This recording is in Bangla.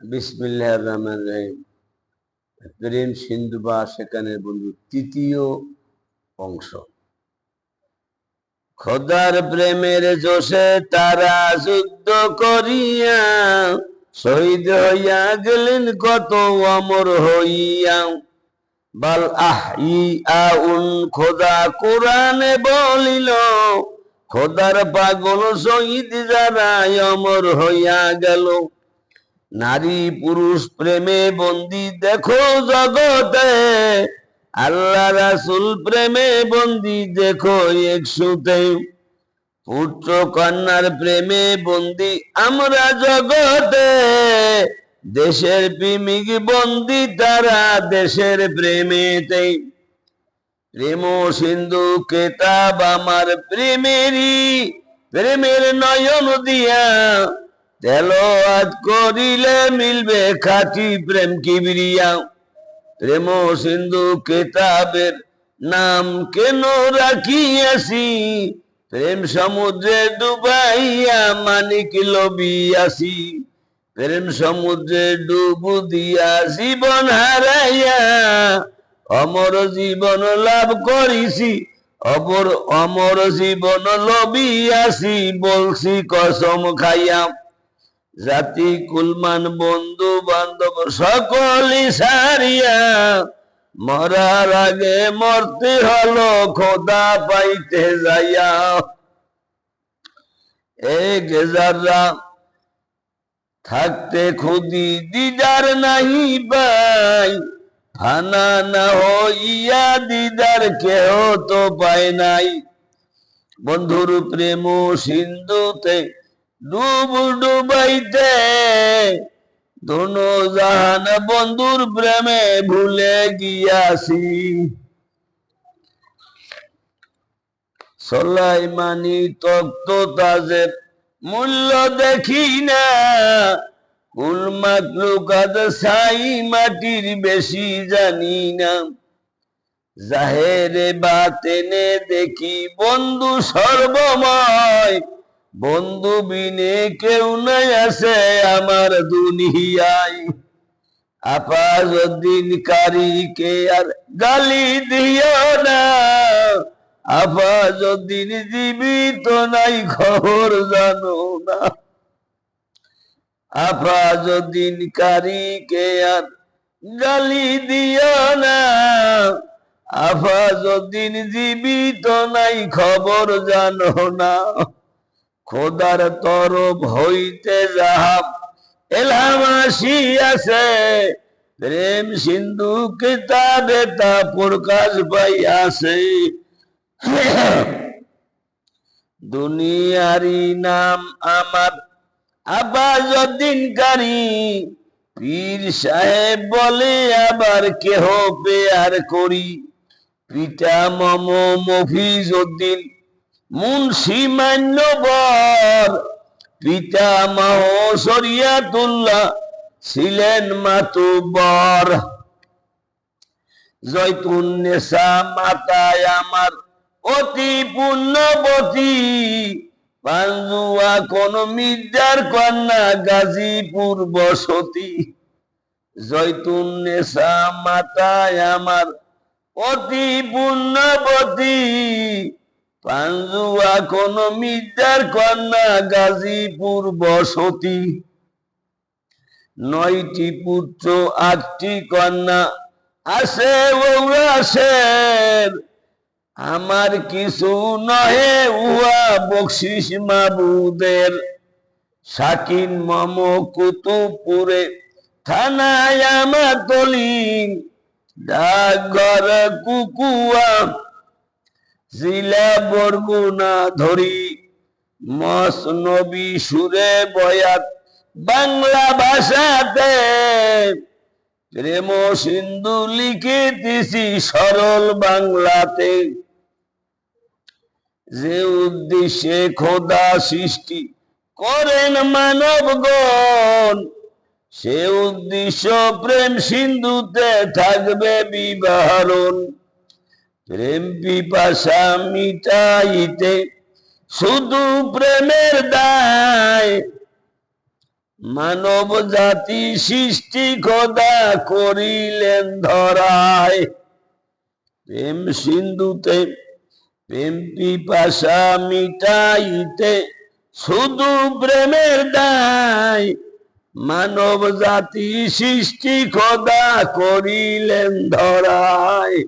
বিসমিল্লাহ রহমান রহিম। প্রেম সিন্ধু বা সেখানে বন্ধু, তৃতীয় অংশ। খোদার প্রেমের জোশে তারা যুদ্ধ করিয়া শহীদ হইয়া গেলেন, কত অমর হইয়া। বাল আহ ই আউন খোদা কোরআনে বলিল, খোদার পাগল শহীদ যারা অমর হইয়া গেল। নারী পুরুষ প্রেমে বন্দি দেখো জগতে। আল্লাহ রাসুল প্রেমে বন্দি দেখো একশুতে পুত্র কন্যার প্রেমে বন্দি আমরা জগতে। দেশের প্রেমিক বন্দি তারা দেশের প্রেমেতে। প্রেম সিন্ধু কেতাব আমার প্রেমেরই, প্রেমের নয়ন দিয়া তেলোয়াত করিলে মিলবে খাঁটি প্রেম কিবরিয়া প্রেম সিন্ধু কেতাবের নাম কেন রাখিয়াছি? প্রেম সমুদ্রে ডুবাইয়া মানিক লবিয়াছি। প্রেম সমুদ্রে ডুবু দিয়া জীবন হারাইয়া অমর জীবন লাভ করিছি, অপর অমর জীবন লবিয়াছি, বলছি কসম খাইয়া জাতি, কুলমান, বন্ধু, বান্ধব সকলই সারিয়া মরার আগে মরতে হলো, খোদা পাইতে যাইয়া। এক যারা থাকতে খুদি দিদার নাহি পাই, ফানা না হইয়া দিদার কেহ তো পায় নাই। বন্ধুর প্রেম সিন্ধুতে ডুব ডুবাইতে দোনো জাহান বন্ধুর প্রেমে ভুলে গিয়াছি। সলাইমানি তক্ত তাজের মূল্য দেখি না। কুল মাকলুকাত সাই মাটির বেশি জানি না। জাহেরে বাতেনে দেখি বন্ধু সর্বময় বন্ধু বিনে কেউ নাই আছে আমার দুনিয়ায়। আপাজুদ্দিন কারীকে আর গালি দিও না আপাজুদ্দিন জীবিত নাই খবর জানো না। আপাজুদ্দিন কারীকে আর গালি দিও না আফাজুদ্দিন জীবিত নাই খবর জানো না। খোদার তরফ হইতে যাহা এলাম আসিয়াছে প্রেম সিন্ধু কিতাবে তা প্রকাশ পাইয়াছে। দুনিয়ারি নাম আমার আবাজউদ্দিন কারি পীর সাহেব বলে আবার কেহ পেয়ার করি। পিতা মম মফিজ উদ্দিন মুন্সি মান্যবর পিতা মাহ শরিয়াতুল্লাহ ছিলেন মাতুবর জয়তুন নেশা মাতায় আমার অতি পুণ্যবতী। পাঞ্জুয়া কোন মির্জার কন্যা গাজীপুর বসতি। জয়তুন নেশা মাতায় আমার অতি পুণ্যবতী। পাঞ্জুয়া কোন মির্জার কন্যা গাজীপুর বসতি। নয়টি পুত্র, আটটি কন্যা, আসে ওরাসের আমার কিছু নহে উহা বকশিস মাবুদের। সাকিন মম কুতুবপুরে, থানায় আমার তলিং ডাকঘর কুকুয়া জিলা বরগুনা ধরি, মস নবী সুরে বয়াত বাংলা ভাষাতে। প্রেম সিন্ধু লিখিতেছি সরল বাংলাতে। যে উদ্দেশ্যে খোদা সৃষ্টি করেন মানবগণ, সে উদ্দেশ্য প্রেম সিন্ধুতে থাকবে বিবাহরণ। প্রেম পিপাসা মিটাইতে শুধু প্রেমের দায়। মানব জাতি সৃষ্টি খোদা করিলেন ধরায়। প্রেম সিন্ধুতে প্রেম পিপাসা মিটাইতে শুধু প্রেমের দায়। মানব জাতি সৃষ্টি খোদা করিলেন ধরায়।